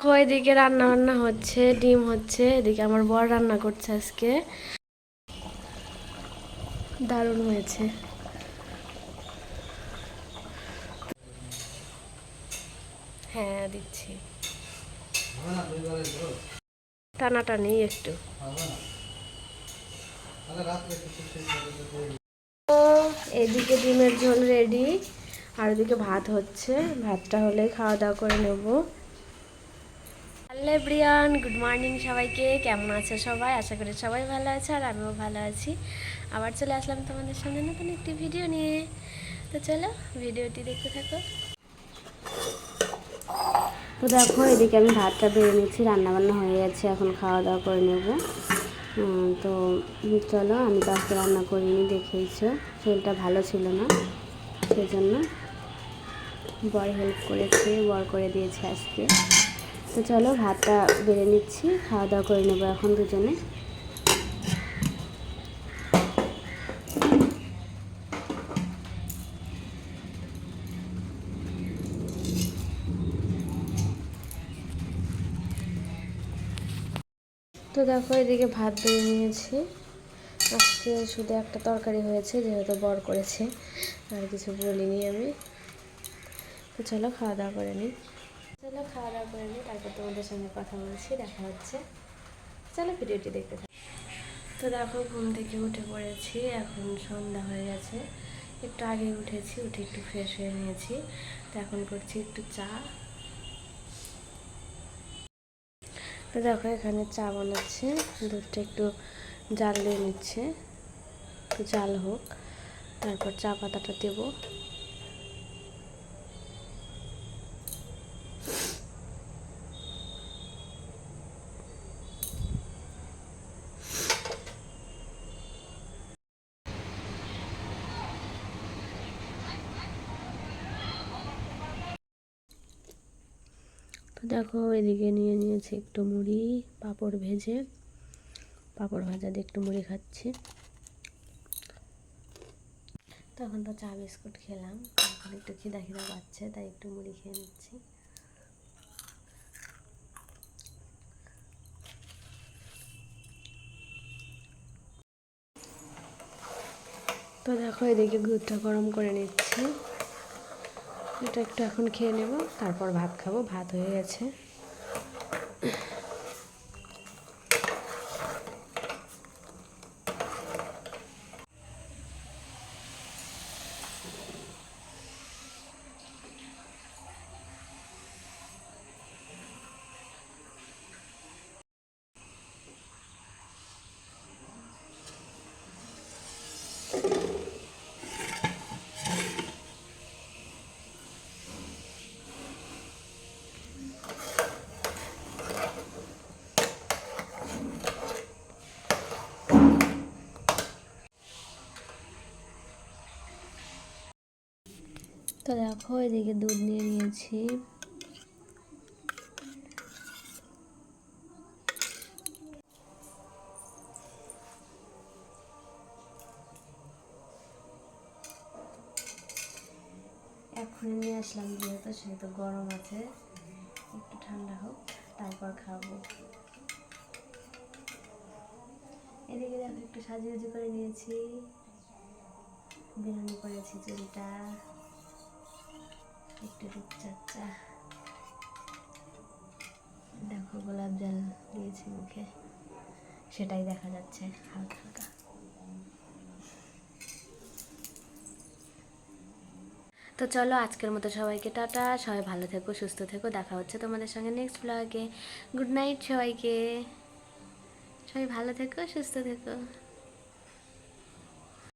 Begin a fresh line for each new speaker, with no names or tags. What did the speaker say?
এদিকে রান্না বান্না হচ্ছে, ডিম হচ্ছে, এদিকে আমার বর রান্না করছে আজকে। দারুণ হয়েছে। হ্যাঁ দিচ্ছি। টানাটানি একটু। এদিকে ডিমের ঝোল রেডি আর এদিকে ভাত হচ্ছে। ভাতটা হলে খাওয়া দাওয়া করে নেব। হ্যালো ব্রিয়ান গুড মর্নিং সবাইকে। কেমন আছে সবাই? আশা করি সবাই ভালো আছে আর আমিও ভালো আছি। আবার চলে আসলাম তোমাদের সামনে নতুন একটি ভিডিও নিয়ে। তো চলো ভিডিওটি দেখতে থাকো। তো দেখো, এদিকে আমি ভাতটা বেড়ে নিচ্ছি রান্নাবান্না হয়ে গেছে, এখন খাওয়া দাওয়া করে নেব। তো চলো, আমি তো আজকে রান্না করিনি, দেখেইছো। শরীরটা ভালো ছিল না সেই জন্য বর হেল্প করেছে, বর করে দিয়েছে আজকে। তো চলো ভাতটা বেড়ে নিচ্ছি, খাওয়া দাওয়া করে নেব এখন দুজনে। তো দেখো এদিকে ভাত বেড়ে নিয়েছি। আজকে শুধু একটা তরকারি হয়েছে, যেহেতু বর করেছে, আর কিছু বলিনি আমি। তো চলো খাওয়া দাওয়া করে নিই। চলো খাওয়া দাওয়া করে নিই তারপর তোমাদের সঙ্গে কথা বলছি, দেখা হচ্ছে। চলো ভিডিওটি দেখতে থাকো। তো দেখো, ঘুম থেকে উঠে পড়েছি, এখন সন্ধ্যা হয়ে গেছে। একটু আগে উঠেছি, উঠে একটু ফ্রেশ হয়ে নিয়েছি। তো এখন করছি একটু চা। তো দেখো, এখানে চা বানাচ্ছে, দুধটা একটু জাল দিয়ে নিচ্ছে। একটু জাল হোক, তারপর চা পাতাটা দেবো। তো দেখো এদিকে নিয়ে নিয়েছি একটু মুড়ি, পাঁপড় ভেজে, পাঁপড় ভাজা দিয়ে একটু মুড়ি খাচ্ছি। তখন তো চা বিস্কুট খেলাম, এখন একটু খিদা খিদা পাচ্ছে, তাই একটু মুড়ি খেয়ে নিচ্ছি। তো দেখো এদিকে দুধটা গরম করে নিচ্ছি। এটা একটু এখন খেয়ে নেব তারপর ভাত খাব ভাত হয়ে গেছে। তো দেখো, এদিকে দুধ নিয়ে নিয়েছি। এখনই নিয়ে আসলাম, যেহেতু সেহেতু গরম আছে। একটু ঠান্ডা হোক, তারপর খাব। এদিকে দেখো, একটু সাজিয়ে করে নিয়েছি। বিরিয়ানি করেছি, চুলটা। একটু দেখো, গোলাপ জল দিয়েছি মুখে। সেটাই দেখা যাচ্ছে হালকা হালকা। তো চলো, আজকের মতো সবাইকে টাটা। সবাই ভালো থেকো, সুস্থ থেকো। দেখা হচ্ছে তোমাদের সঙ্গে নেক্সট ব্লগে গুড নাইট সবাইকে। সবাই ভালো থেকো, সুস্থ থেকো।